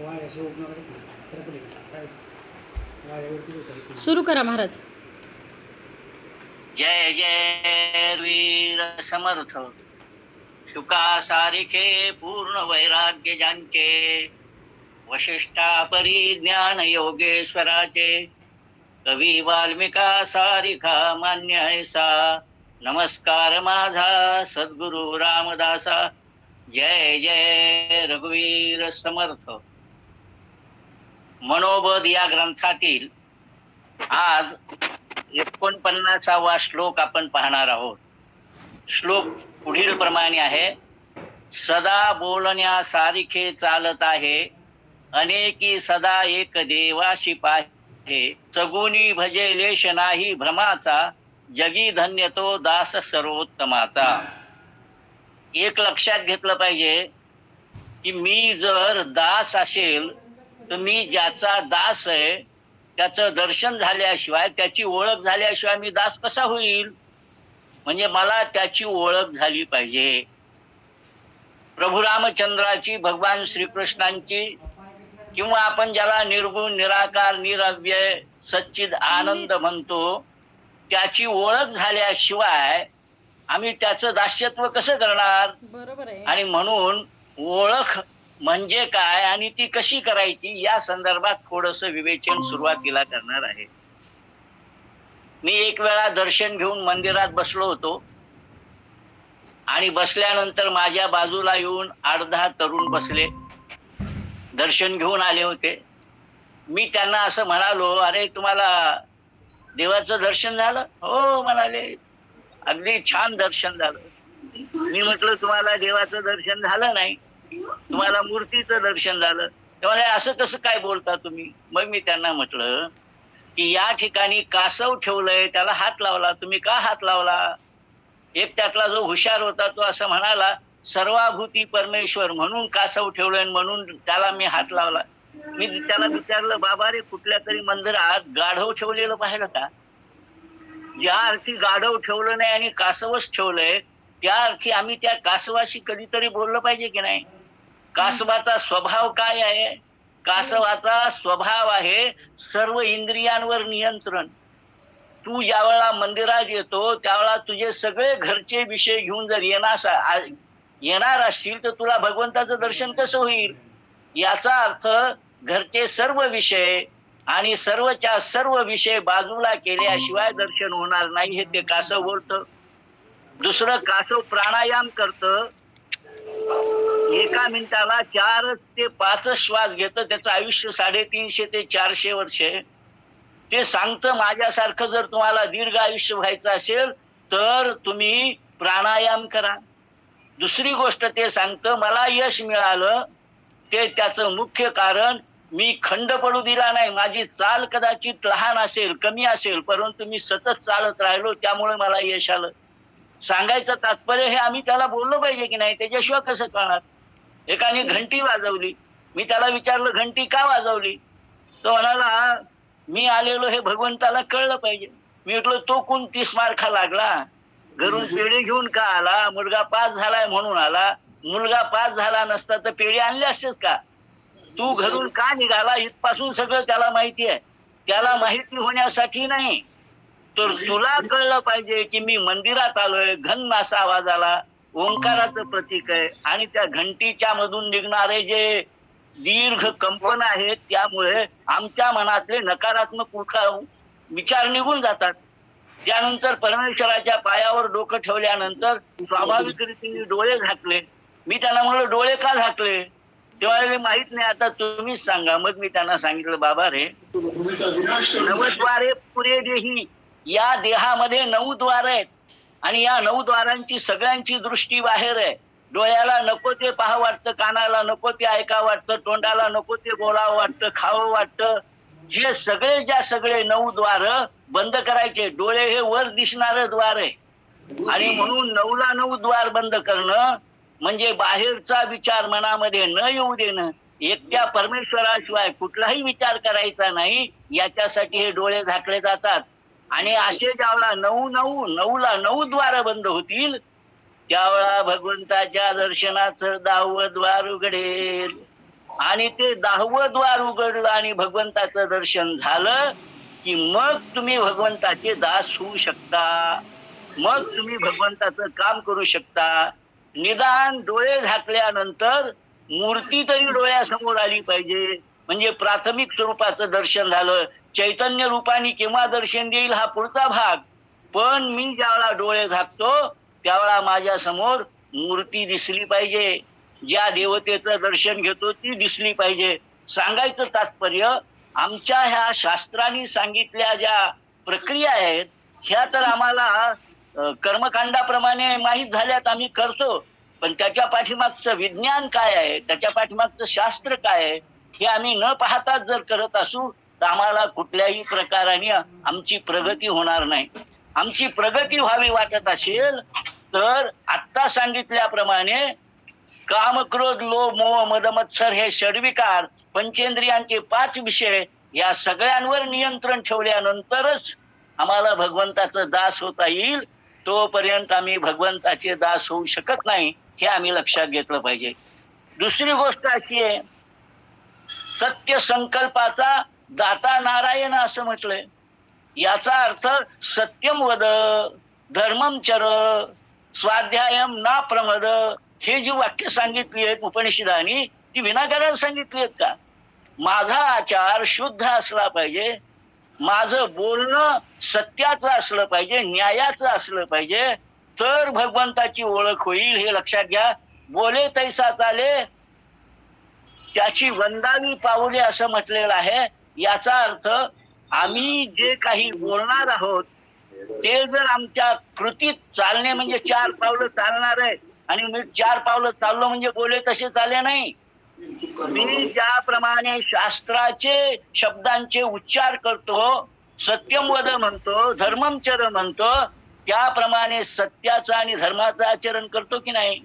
वाऱ्याशी काय वाऱ्यावरती. सुरू करा महाराज. जय जय वीर समर्थ. शुका सारिखे पूर्ण वैराग्य ज्यांचे वशिष्ठा परिज्ञान योगेश्वराचे कवी वाल्मिका सारिखा मान्य ऐसा. नमस्कार माझा सद्गुरु रामदासा. जय जय रघुवीर समर्थ. मनोबध या ग्रंथातील आज एकोणपन्नासावा श्लोक आपण पाहणार आहोत. श्लोक पुढील प्रमाणे आहे सदा बोलण्यासारखे चालत आहे अनेकी सदा एक देवाशी पाहे सगुणी भजे लेश नाही भ्रमाचा जगी धन्य तो दास सर्वोत्तमाचा. एक लक्षात घेतलं पाहिजे की मी जर दास असेल मी ज्याचा दास आहे त्याचं दर्शन झाल्याशिवाय त्याची ओळख झाल्याशिवाय मी दास कसा होईल? म्हणजे मला त्याची ओळख झाली पाहिजे. प्रभू रामचंद्राची भगवान श्रीकृष्णांची किंवा आपण ज्याला निर्गुण निराकार निरव्यय सच्चिद आनंद म्हणतो त्याची ओळख झाल्याशिवाय आम्ही त्याचं दास्यत्व कसं करणार? बरोबर आहे. आणि म्हणून ओळख म्हणजे काय आणि ती कशी करायची या संदर्भात थोडस विवेचन सुरुवातीला करणार आहे. मी एक वेळा दर्शन घेऊन मंदिरात बसलो होतो. आणि बसल्यानंतर माझ्या बाजूला येऊन आठ दहा तरुण बसले. दर्शन घेऊन आले होते. मी त्यांना असं म्हणालो अरे तुम्हाला देवाचं दर्शन झालं? हो म्हणाले. अगदी छान दर्शन झालं. मी म्हटलं तुम्हाला देवाचं दर्शन झालं नाही. तुम्हाला मूर्तीचं दर्शन झालं. तेव्हा असं कसं काय बोलता तुम्ही? मग मी त्यांना म्हटलं की या ठिकाणी कासव ठेवलंय त्याला हात लावला. तुम्ही का हात लावला? एक त्यातला जो हुशार होता तो असं म्हणाला सर्वाभूती परमेश्वर म्हणून कासव ठेवलंय म्हणून त्याला मी हात लावला. मी त्याला विचारलं बाबा रे कुठल्या तरी मंदिरात गाढव ठेवलेलं पाहिलं का? ज्या अर्थी गाढव ठेवलं नाही आणि कासवच ठेवलंय त्या अर्थी आम्ही त्या कासवाशी कधीतरी बोललं पाहिजे की नाही? कासवाचा स्वभाव काय आहे? कासवाचा स्वभाव आहे सर्व इंद्रियांवर नियंत्रण. तू ज्यावेळेला मंदिरात येतो त्यावेळेला तुझे सगळे घरचे विषय घेऊन जर येणार येणार असतील तर तुला भगवंताचं दर्शन कसं होईल? याचा अर्थ घरचे सर्व विषय आणि सर्वच्या सर्व विषय बाजूला केल्याशिवाय दर्शन होणार नाही हे ते कासव बोलत. दुसरं कासव प्राणायाम करतं एका मिनिटाला चार ते पाच श्वास घेत. त्याचं आयुष्य साडेतीनशे ते चारशे वर्ष. ते सांगतं माझ्यासारखं जर तुम्हाला दीर्घ आयुष्य व्हायचं असेल तर तुम्ही प्राणायाम करा. दुसरी गोष्ट ते सांगतं मला यश मिळालं. ते त्याचं मुख्य कारण मी खंड पडू दिला नाही. माझी चाल कदाचित लहान असेल कमी असेल परंतु मी सतत चालत राहिलो त्यामुळे मला यश आलं. सांगायचं तात्पर्य हे आम्ही त्याला बोललो पाहिजे की नाही त्याच्याशिवाय कसं कळणार? एकाने घंटी वाजवली. मी त्याला विचारलं घंटी का वाजवली? तो म्हणाला मी आलेलो हे भगवंताला कळलं पाहिजे. मी म्हटलं तो कोण तीस मार्खा लागला? घरून पेढे घेऊन का आला? मुलगा पास झालाय म्हणून आला. मुलगा पास झाला नसता तर पेढे आणले असतेस का? तू घरून का निघाला? इथपासून सगळं त्याला माहिती आहे. त्याला माहिती होण्यासाठी नाही. तर तुला कळलं पाहिजे की मी मंदिरात आलोय घन असा आवाज आला ओंकाराचं प्रतीक आहे आणि त्या घंटीच्या मधून निघणारे जे दीर्घ कंपन आहेत त्यामुळे आमच्या मनातले नकारात्मक विचार निघून जातात. त्यानंतर परमेश्वराच्या पायावर डोकं ठेवल्यानंतर स्वाभाविक रीतीने डोळे झाकले. मी त्यांना म्हणलं डोळे का झाकले? तेव्हा माहीत नाही आता तुम्हीच सांगा. मग मी त्यांना सांगितलं बाबा रे नवद्वारे पुरे देही. या देहामध्ये नऊ द्वार आहेत. आणि या नऊ द्वारांची सगळ्यांची दृष्टी बाहेर आहे. डोळ्याला नको ते पाहा वाटतं कानाला नको ते ऐका वाटतं तोंडाला नको ते बोलावं वाटतं खावं वाटतं. हे सगळे ज्या सगळे नऊ द्वार बंद करायचे डोळे हे वर दिसणार द्वार आहे. आणि म्हणून नऊला नऊ द्वार बंद करणं म्हणजे बाहेरचा विचार मनामध्ये न येऊ देणं. एकट्या परमेश्वराशिवाय कुठलाही विचार करायचा नाही. याच्यासाठी हे डोळे झाकले जातात. आणि असे ज्यावेळा नऊ नऊ नऊला नऊ द्वार बंद होतील त्यावेळा भगवंताच्या दर्शनाचं दहावं द्वार उघडेल. आणि ते दहावं द्वार उघडलं आणि भगवंताचं दर्शन झालं की मग तुम्ही भगवंताचे दास होऊ शकता. मग तुम्ही भगवंताचं काम करू शकता. निदान डोळे झाकल्यानंतर मूर्ती तरी डोळ्यासमोर आली पाहिजे. म्हणजे प्राथमिक स्वरूपाचं दर्शन झालं. चैतन्य रूपाने केव्हा दर्शन देईल हा पुढचा भाग. पण मी ज्यावेळा डोळे झाकतो त्यावेळा माझ्यासमोर मूर्ती दिसली पाहिजे. ज्या देवतेचं दर्शन घेतो ती दिसली पाहिजे. सांगायचं तात्पर्य आमच्या ह्या शास्त्रांनी सांगितल्या ज्या प्रक्रिया आहेत ह्या तर आम्हाला कर्मकांडाप्रमाणे माहीत झाल्यात आम्ही करतो. पण त्याच्या पाठीमागचं विज्ञान काय आहे? त्याच्या पाठीमागचं शास्त्र काय आहे? हे आम्ही न पाहताच जर करत असू तर आम्हाला कुठल्याही प्रकाराने आमची प्रगती होणार नाही. आमची प्रगती व्हावी वाटत असेल तर आत्ता सांगितल्याप्रमाणे काम क्रोध लोभ मोह मदमत्सर हे षडविकार पंचेंद्रियांचे पाच विषय या सगळ्यांवर नियंत्रण ठेवल्यानंतरच आम्हाला भगवंताचं दास होता येईल. तोपर्यंत आम्ही भगवंताचे दास होऊ शकत नाही हे आम्ही लक्षात घेतलं पाहिजे. दुसरी गोष्ट अशी आहे सत्य संकल्पाचा दाता नारायण असं म्हटलंय. याचा अर्थ सत्यम वद धर्मम चर स्वाध्यायम ना प्रमद. हे जी वाक्य सांगितली आहेत उपनिषदानी ती विनाकारण सांगितली आहेत का? माझा आचार शुद्ध असला पाहिजे माझं बोलणं सत्याचं असलं पाहिजे न्यायाचं असलं पाहिजे तर भगवंताची ओळख होईल हे लक्षात घ्या. बोले तैसा चाले त्याची वंदावी पावले असं म्हटलेलं आहे. याचा अर्थ आम्ही जे काही बोलणार आहोत ते जर आमच्या कृतीत चालणे म्हणजे चार पावलं चालणार आहे आणि मी चार पावलं चाललो म्हणजे बोले तसे चाले नाही. मी ज्याप्रमाणे शास्त्राचे शब्दांचे उच्चार करतो सत्यम वद म्हणतो धर्ममचर म्हणतो त्याप्रमाणे सत्याचं आणि धर्माचं आचरण करतो की नाही?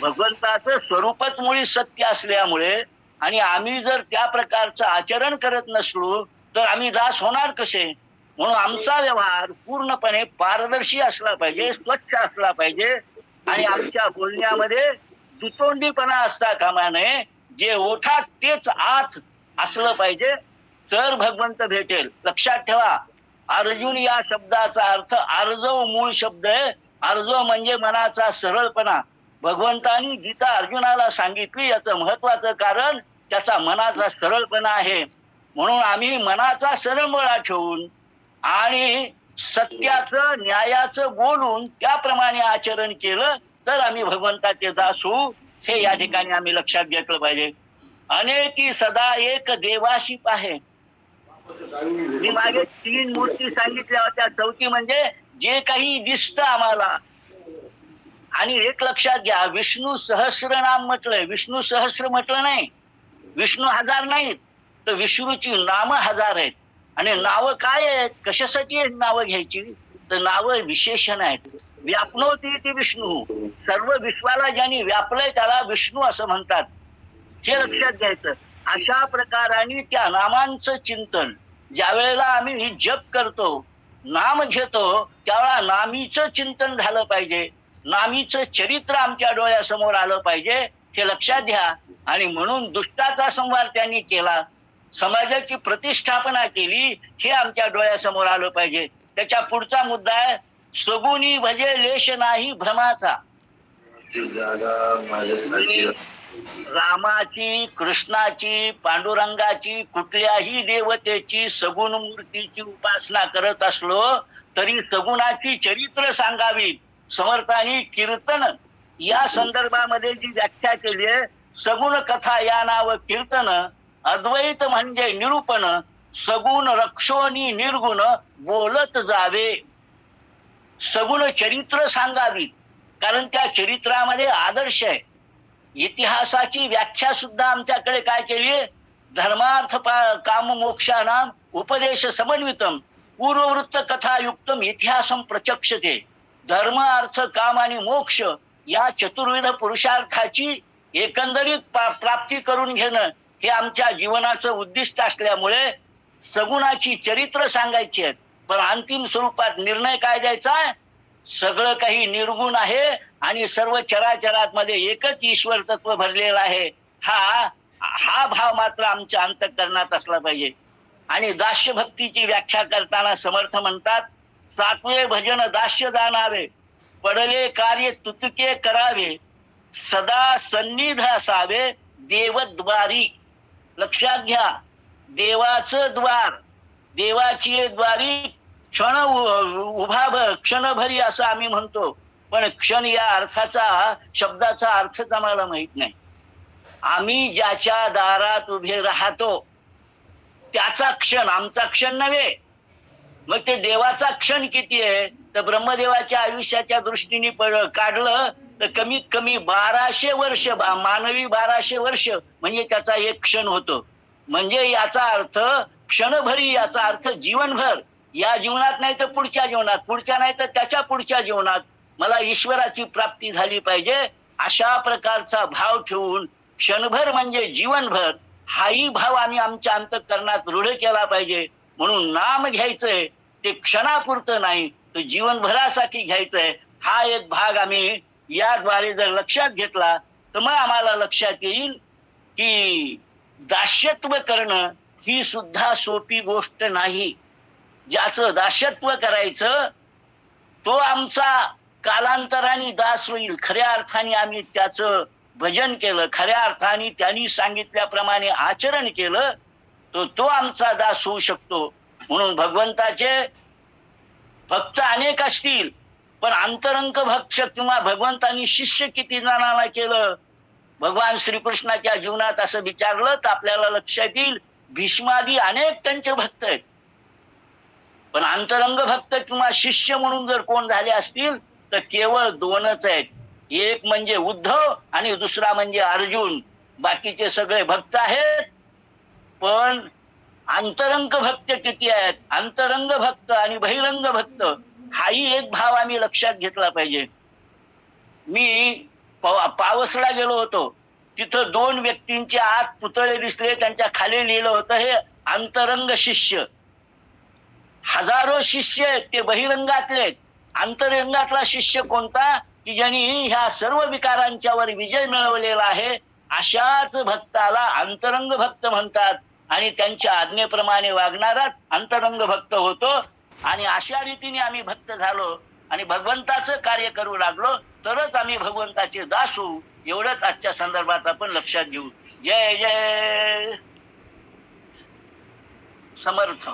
भगवंताचं स्वरूपच मुळी सत्य असल्यामुळे आणि आम्ही जर त्या प्रकारचं आचरण करत नसलो तर आम्ही दास होणार कसे? म्हणून आमचा व्यवहार पूर्णपणे पारदर्शी असला पाहिजे स्वच्छ असला पाहिजे. आणि आमच्या बोलण्यामध्ये दुतोंडीपणा असता कामा नये. जे ओठात तेच आत असलं पाहिजे. तर भगवंत भेटेल. लक्षात ठेवा. अर्जुन या शब्दाचा अर्थ अर्जव मूळ शब्द आहे. अर्जव म्हणजे मनाचा सरळपणा. भगवंतानी गीता अर्जुनाला सांगितली याचं महत्वाचं कारण त्याचा मनाचा सरळपणा आहे. म्हणून आम्ही मनाचा सरळमळा ठेवून आणि सत्याचं न्यायाचं बोलून त्याप्रमाणे आचरण केलं तर आम्ही भगवंताचे दास. होऊ हे या ठिकाणी आम्ही लक्षात घेतलं पाहिजे. अनेकी सदा एक देवाशी आहे. मी मागे तीन मूर्ती सांगितल्या होत्या. चौथी म्हणजे जे काही दिसतं आम्हाला आणि एक लक्षात घ्या विष्णू सहस्रनाम म्हटलंय. विष्णू सहस्र म्हटलं नाही. विष्णू हजार नाहीत तर विष्णूची नाम हजार आहेत. आणि नावं काय आहेत? कशासाठी आहेत नावं घ्यायची? तर नावं विशेषण आहेत. व्यापनवती ती विष्णू. सर्व विश्वाला ज्यांनी व्यापलंय त्याला विष्णू असं म्हणतात. हे लक्षात घ्यायचं. अशा प्रकाराने त्या नामांचं चिंतन. ज्या वेळेला आम्ही जप करतो नाम घेतो त्यावेळेला नामीचं चिंतन झालं पाहिजे. नामीचं चरित्र आमच्या डोळ्यासमोर आलं पाहिजे हे लक्षात घ्या. आणि म्हणून दुष्टाचा संवार त्यांनी केला. समाजाची प्रतिष्ठापना केली हे आमच्या डोळ्यासमोर आलं पाहिजे. त्याच्या पुढचा मुद्दा आहे सगुनी भजे लेश नाही भ्रमाचा. रामाची कृष्णाची पांडुरंगाची कुठल्याही देवतेची सगुण मूर्तीची उपासना करत असलो तरी सगुणाची चरित्र सांगावी समर्थानी कीर्तन. या संदर्भामध्ये जी व्याख्या केली आहे सगुण कथा या नाव कीर्तन अद्वैत म्हणजे निरूपण सगुण रक्षोनी निर्गुण बोलत जावे. सगुण चरित्र सांगावी कारण त्या चरित्रामध्ये आदर्श आहे. इतिहासाची व्याख्या सुद्धा आमच्याकडे काय केली धर्मार्थ काम मोक्षानाम उपदेश समन्वितम पूर्ववृत्त कथायुक्तम इतिहासम प्रचक्षते. धर्म अर्थ काम आणि मोक्ष या चतुर्विध पुरुषार्थाची एकंदरीत प्राप्ती करून घेणं हे आमच्या जीवनाचं उद्दिष्ट असल्यामुळे सगुणाची चरित्र सांगायची आहेत. पण अंतिम स्वरूपात निर्णय काय द्यायचा? सगळं काही निर्गुण आहे आणि सर्व चराचरात मध्ये एकच ईश्वर तत्व भरलेलं आहे. हा हा भाव मात्र आमच्या अंतकरणात असला पाहिजे. आणि दास्य भक्तीची व्याख्या करताना समर्थ म्हणतात सातवे भजन दास्य जाणावे. पडले कार्य तुतके करावे. सदा सन्निध असावे देवद्वारी. लक्षात घ्या देवाचं द्वार देवाची द्वारी क्षण उ- उभा भ- क्षणभरी असं आम्ही म्हणतो. पण क्षण या अर्थाचा शब्दाचा अर्थच आम्हाला माहीत नाही. आम्ही ज्याच्या दारात उभे राहतो त्याचा क्षण आमचा क्षण नव्हे. मग ते देवाचा क्षण किती आहे? तर ब्रह्मदेवाच्या आयुष्याच्या दृष्टीने काढलं तर कमीत कमी बाराशे वर्ष बा- मानवी बाराशे वर्ष म्हणजे त्याचा एक क्षण होतो. म्हणजे याचा अर्थ क्षणभरी याचा अर्थ जीवनभर. या जीवनात नाही तर पुढच्या जीवनात. पुढच्या नाही तर त्याच्या पुढच्या जीवनात. मला ईश्वराची प्राप्ती झाली पाहिजे. अशा प्रकारचा भाव ठेवून क्षणभर म्हणजे जीवनभर हाही भाव आम्ही आमच्या अंतकरणात रूढ केला पाहिजे. म्हणून नाम घ्यायचंय ते क्षणापुरतं नाही तर जीवनभरासाठी घ्यायचंय. हा एक भाग आम्ही याद्वारे जर लक्षात घेतला तर मग आम्हाला लक्षात येईल की दास्यत्व करणं ही सुद्धा सोपी गोष्ट नाही. ज्याचं दास्यत्व करायचं तो आमचा कालांतराने दास होईल. खऱ्या अर्थाने आम्ही त्याचं भजन केलं खऱ्या अर्थाने त्यांनी सांगितल्याप्रमाणे आचरण केलं तो तो आमचा दास होऊ शकतो. म्हणून भगवंताचे भक्त अनेक असतील पण अंतरंग भक्ष किंवा भगवंतानी शिष्य किती जणांना केलं? भगवान श्रीकृष्णाच्या जीवनात असं विचारलं तर आपल्याला लक्षात येईल भीष्मादी अनेक त्यांचे भक्त आहेत. पण अंतरंग भक्त किंवा शिष्य म्हणून जर कोण झाले असतील तर केवळ दोनच आहेत. एक म्हणजे उद्धव आणि दुसरा म्हणजे अर्जुन. बाकीचे सगळे भक्त आहेत पण अंतरंग भक्त किती आहेत? अंतरंग भक्त आणि बहिरंग भक्त हाही एक भाव आम्ही लक्षात घेतला पाहिजे. मी पाव- पावसला गेलो होतो. तिथं दोन व्यक्तींचे आत पुतळे दिसले त्यांच्या खाली लिहिलं होतं हे अंतरंग शिष्य. हजारो शिष्य आहेत ते बहिरंगातले आहेत. अंतरंगातला शिष्य कोणता? की ज्यांनी ह्या सर्व विकारांच्यावर विजय मिळवलेला आहे अशाच भक्ताला अंतरंग भक्त म्हणतात. आणि त्यांच्या आज्ञेप्रमाणे वागणाराच अंतरंग भक्त होतो. आणि अशा रीतीने आम्ही भक्त झालो आणि भगवंताचं कार्य करू लागलो तरच आम्ही भगवंताचे दास. होऊ एवढंच आजच्या संदर्भात आपण लक्षात घेऊ. जय जय. समर्थ.